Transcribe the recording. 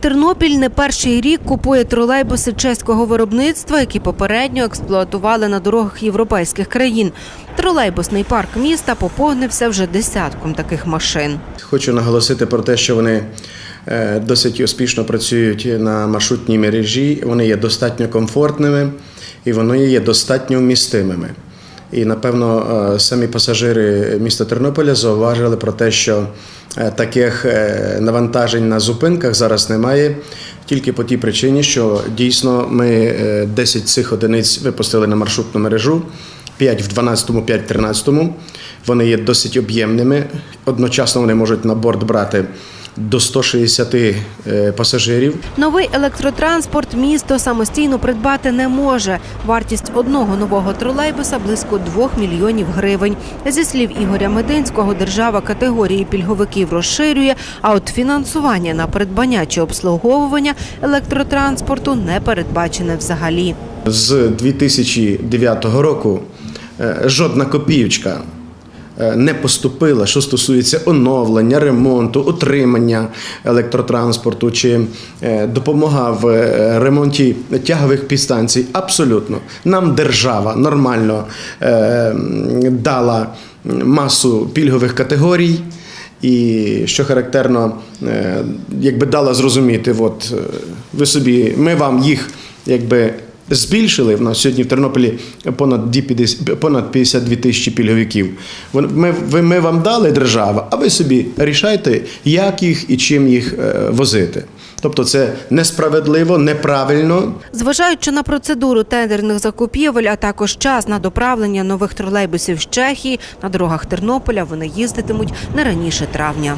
Тернопіль не перший рік купує тролейбуси чеського виробництва, які попередньо експлуатували на дорогах європейських країн. Тролейбусний парк міста поповнився вже десятком таких машин. Хочу наголосити про те, що вони е, досить успішно працюють на маршрутній мережі. Вони є достатньо комфортними і вони є достатньо вмістимими. І напевно е, самі пасажири міста Тернополя зауважили про те, що е, таких е, навантажень на зупинках зараз немає, тільки по тій причині, що дійсно ми е, 10 цих одиниць випустили на маршрутну мережу. 5 в 12-му, 5 в 13-му. Вони є досить об'ємними. Одночасно вони можуть на борт брати до 160 е, пасажирів. Новий електротранспорт місто самостійно придбати не може. Вартість одного нового тролейбуса близько 2 мільйонів гривень. Зі слів Ігоря Мединського, держава категорії пільговиків розширює, а от фінансування на придбання чи обслуговування електротранспорту не передбачене взагалі. З 2009 року е, жодна копіючка не поступила, що стосується оновлення, ремонту, утримання електротранспорту чи е, допомога в е, ремонті тягових підстанцій. Абсолютно. Нам держава нормально е, дала масу пільгових категорій. І що характерно, е, якби дала зрозуміти, от е, ви собі, ми вам їх якби збільшили. В нас сьогодні в Тернополі понад дві 50 понад 52 тисячі пільговиків. Ми, ви- ми вам дали держава, а ви собі рішайте, як їх і чим їх е, возити. Тобто це несправедливо, неправильно. Зважаючи на процедуру тендерних закупівель, а також час на доправлення нових тролейбусів з Чехії, на дорогах Тернополя вони їздитимуть не раніше травня.